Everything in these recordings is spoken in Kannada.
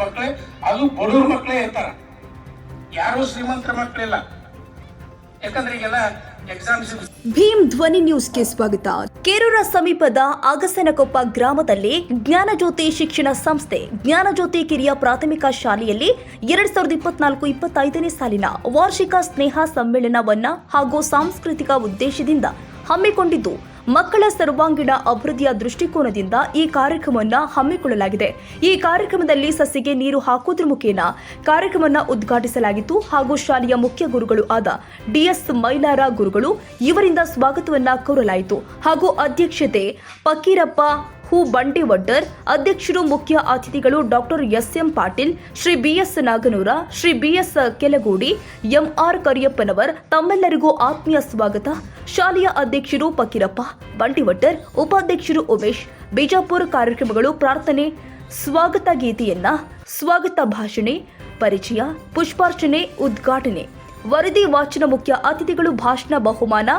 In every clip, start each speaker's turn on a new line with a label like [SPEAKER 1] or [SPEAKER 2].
[SPEAKER 1] ಮಕ್ಕಳೇ ಅದು ಬಡವ್ರ ಮಕ್ಕಳೇ ಇರ್ತಾರ ಯಾರು ಶ್ರೀಮಂತರ ಮಕ್ಕಳಿಲ್ಲ.
[SPEAKER 2] ಭೀಮ್ ಧ್ವನಿ ನ್ಯೂಸ್ಗೆ ಸ್ವಾಗತ. ಕೇರೂರ ಸಮೀಪದ ಅಗಸನಕೊಪ್ಪ ಗ್ರಾಮದಲ್ಲಿ ಜ್ಞಾನಜ್ಯೋತಿ ಶಿಕ್ಷಣ ಸಂಸ್ಥೆ, ಜ್ಞಾನಜ್ಯೋತಿ ಕಿರಿಯ ಪ್ರಾಥಮಿಕ ಶಾಲೆಯಲ್ಲಿ ಎರಡ್ ಸಾವಿರದ ಇಪ್ಪತ್ನಾಲ್ಕು ಇಪ್ಪತ್ತೈದನೇ ಸಾಲಿನ ವಾರ್ಷಿಕ ಸ್ನೇಹ ಸಮ್ಮೇಳನವನ್ನ ಹಾಗೂ ಸಾಂಸ್ಕೃತಿಕ ಉದ್ದೇಶದಿಂದ ಹಮ್ಮಿಕೊಂಡಿದ್ದು. ಮಕ್ಕಳ ಸರ್ವಾಂಗೀಣ ಅಭಿವೃದ್ಧಿಯ ದೃಷ್ಟಿಕೋನದಿಂದ ಈ ಕಾರ್ಯಕ್ರಮವನ್ನು ಹಮ್ಮಿಕೊಳ್ಳಲಾಗಿದೆ. ಈ ಕಾರ್ಯಕ್ರಮದಲ್ಲಿ ಸಸಿಗೆ ನೀರು ಹಾಕೋದ್ರ ಮುಖೇನ ಕಾರ್ಯಕ್ರಮವನ್ನು ಉದ್ಘಾಟಿಸಲಾಗಿತ್ತು. ಹಾಗೂ ಶಾಲೆಯ ಮುಖ್ಯ ಗುರುಗಳು ಆದ ಡಿಎಸ್ ಮೈಲಾರ ಗುರುಗಳು ಇವರಿಂದ ಸ್ವಾಗತವನ್ನ ಕೋರಲಾಯಿತು. ಹಾಗೂ ಅಧ್ಯಕ್ಷತೆ ಫಕೀರಪ್ಪ ಹೂ ಬಂಡೇವಡ್ಡರ್ ಅಧ್ಯಕ್ಷರು ಮುಖ್ಯ ಅತಿಥಿಗಳು doctor S M Patil, Shri BS Naganur, Shri BS Kelagodi, MR Kariyappanavar, ತಮ್ಮೆಲ್ಲರಿಗೂ ಆತ್ಮೀಯ ಸ್ವಾಗತ. ಶಾಲೆಯ ಅಧ್ಯಕ್ಷರು ಫಕೀರಪ್ಪ ಬಂಡಿವಡ್ಡರ್ ಉಪಾಧ್ಯಕ್ಷರು ಉಮೇಶ್, ಬಿಜಾಪುರ ಕಾರ್ಯಕ್ರಮಗಳು ಪ್ರಾರ್ಥನೆ, ಸ್ವಾಗತ ಗೀತೆಯನ್ನ, ಸ್ವಾಗತ ಭಾಷಣೆ, ಪರಿಚಯ, ಪುಷ್ಪಾರ್ಚನೆ, ಉದ್ಘಾಟನೆ. ವರದಿ ವಾಚನ ಮುಖ್ಯ ಅತಿಥಿಗಳು ಭಾಷಣ ಬಹುಮಾನ,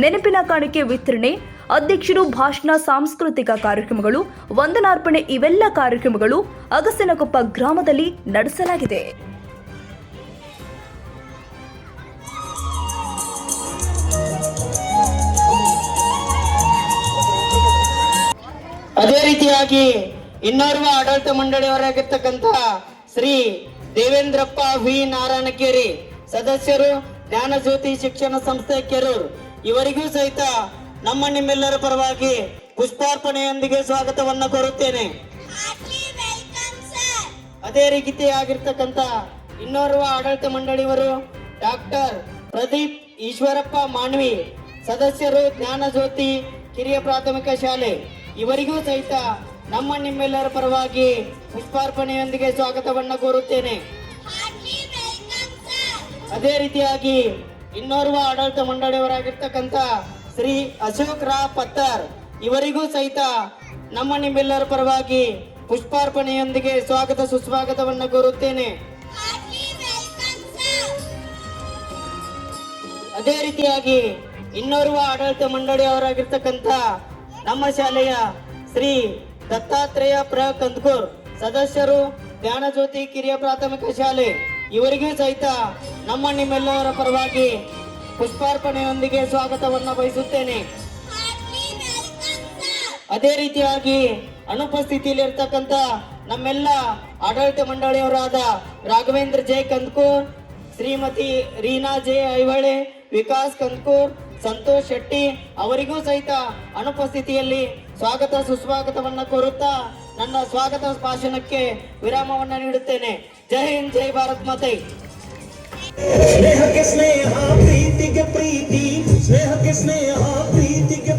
[SPEAKER 2] ನೆನಪಿನ ಕಾಣಿಕೆ ವಿತರಣೆ, ಅಧ್ಯಕ್ಷರು ಭಾಷಣ ಸಾಂಸ್ಕೃತಿಕ ಕಾರ್ಯಕ್ರಮಗಳು, ವಂದನಾರ್ಪಣೆ ಇವೆಲ್ಲ ಕಾರ್ಯಕ್ರಮಗಳು ಅಗಸನಕೊಪ್ಪ ಗ್ರಾಮದಲ್ಲಿ ನಡೆಸಲಾಗಿದೆ.
[SPEAKER 3] ಅದೇ ರೀತಿಯಾಗಿ ಇನ್ನೋರ್ವ ಆಡಳಿತ ಮಂಡಳಿಯವರಾಗಿರ್ತಕ್ಕಂತಹ ಶ್ರೀ ದೇವೇಂದ್ರಪ್ಪ ವಿ ನಾರಾಯಣಕೇರಿ ಸದಸ್ಯರು ಜ್ಞಾನಜ್ಯೋತಿ ಶಿಕ್ಷಣ ಸಂಸ್ಥೆ ಕೆರೂರ್, ಇವರಿಗೂ ಸಹಿತ ನಮ್ಮ ನಿಮ್ಮೆಲ್ಲರ ಪರವಾಗಿ ಪುಷ್ಪಾರ್ಪಣೆಯೊಂದಿಗೆ ಸ್ವಾಗತವನ್ನ ಕೋರುತ್ತೇನೆ. ಅದೇ ರೀತಿಯಾಗಿರ್ತಕ್ಕಂಥ ಇನ್ನೋರ್ವ ಆಡಳಿತ ಮಂಡಳಿಯವರು ಡಾಕ್ಟರ್ ಪ್ರದೀಪ್ ಈಶ್ವರಪ್ಪ ಮಾನ್ವಿ, ಸದಸ್ಯರು ಜ್ಞಾನಜ್ಯೋತಿ ಕಿರಿಯ ಪ್ರಾಥಮಿಕ ಶಾಲೆ, ಇವರಿಗೂ ಸಹಿತ ನಮ್ಮ ನಿಮ್ಮೆಲ್ಲರ ಪರವಾಗಿ ಪುಷ್ಪಾರ್ಪಣೆಯೊಂದಿಗೆ ಸ್ವಾಗತವನ್ನ ಕೋರುತ್ತೇನೆ. ಅದೇ ರೀತಿಯಾಗಿ ಇನ್ನೋರ್ವ ಆಡಳಿತ ಮಂಡಳಿಯವರಾಗಿರ್ತಕ್ಕಂಥ ಶ್ರೀ ಅಶೋಕ್ ರಾ ಪತ್ತರ್ ಇವರಿಗೂ ಸಹಿತ ನಮ್ಮ ನಿಮ್ಮೆಲ್ಲರ ಪರವಾಗಿ ಪುಷ್ಪಾರ್ಪಣೆಯೊಂದಿಗೆ ಸ್ವಾಗತ ಸುಸ್ವಾಗತವನ್ನ ಕೋರುತ್ತೇನೆ. ಅದೇ ರೀತಿಯಾಗಿ ಇನ್ನೋರ್ವ ಆಡಳಿತ ಮಂಡಳಿಯವರಾಗಿರ್ತಕ್ಕಂಥ ನಮ್ಮ ಶಾಲೆಯ ಶ್ರೀ ದತ್ತಾತ್ರೇಯ ಪ್ರ ಕಂದ್ಕೂರ್ ಸದಸ್ಯರು, ಜ್ಞಾನಜ್ಯೋತಿ ಕಿರಿಯ ಪ್ರಾಥಮಿಕ ಶಾಲೆ. ಇವರಿಗೂ ಸಹಿತ ನಮ್ಮ ನಿಮ್ಮೆಲ್ಲರ ಪರವಾಗಿ ಪುಷ್ಪಾರ್ಪಣೆಯೊಂದಿಗೆ ಸ್ವಾಗತವನ್ನು ಬಯಸುತ್ತೇನೆ. ಅದೇ ರೀತಿಯಾಗಿ ಅನುಪಸ್ಥಿತಿಯಲ್ಲಿರ್ತಕ್ಕಂಥ ನಮ್ಮೆಲ್ಲ ಆಡಳಿತ ಮಂಡಳಿಯವರಾದ ರಾಘವೇಂದ್ರ ಜೆ ಕಂದ್ಕೂರ್, ಶ್ರೀಮತಿ ರೀನಾ ಜೆ ಐವಳೆ, ವಿಕಾಸ್ ಕಂದಕೂರ್ ಸಂತೋಷ್ ಶೆಟ್ಟಿ ಅವರಿಗೂ ಸಹಿತ ಅನುಪಸ್ಥಿತಿಯಲ್ಲಿ ಸ್ವಾಗತ ಸುಸ್ವಾಗತವನ್ನ ಕೋರುತ್ತಾ ನನ್ನ ಸ್ವಾಗತ ಭಾಷಣಕ್ಕೆ ವಿರಾಮವನ್ನ ನೀಡುತ್ತೇನೆ. ಜೈ ಹಿಂದ್, ಜೈ ಭಾರತ್ ಮಾತೆ.
[SPEAKER 4] ಸ್ನೇಹಕ್ಕೆ ಸ್ನೇಹ, ಪ್ರೀತಿಗೆ ಪ್ರೀತಿ. ಸ್ನೇಹಕ್ಕೆ ಸ್ನೇಹ, ಪ್ರೀತಿಗೆ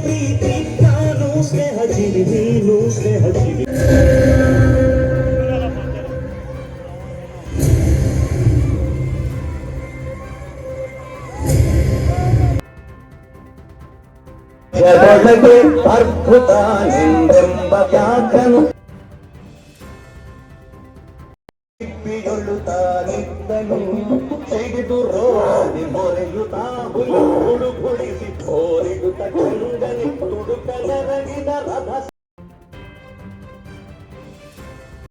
[SPEAKER 4] ಜಗದಗೆ ಅದ್ಭುತ ನಿಂದೆಂಬ ಯಾಕನು ತಿಪ್ಪಿಗೊಳ್ಳುತ್ತಾನಿದ್ದನು ತೆಗೆದು ರೋಡಿ ಮೊರೆಯುತ್ತಾ ಹುಡುಗುಡಿಸಿ ಓರಿಗುತ್ತ ಕಂಡನಿ ತುಡುಕಲರಗಿದ ರಥ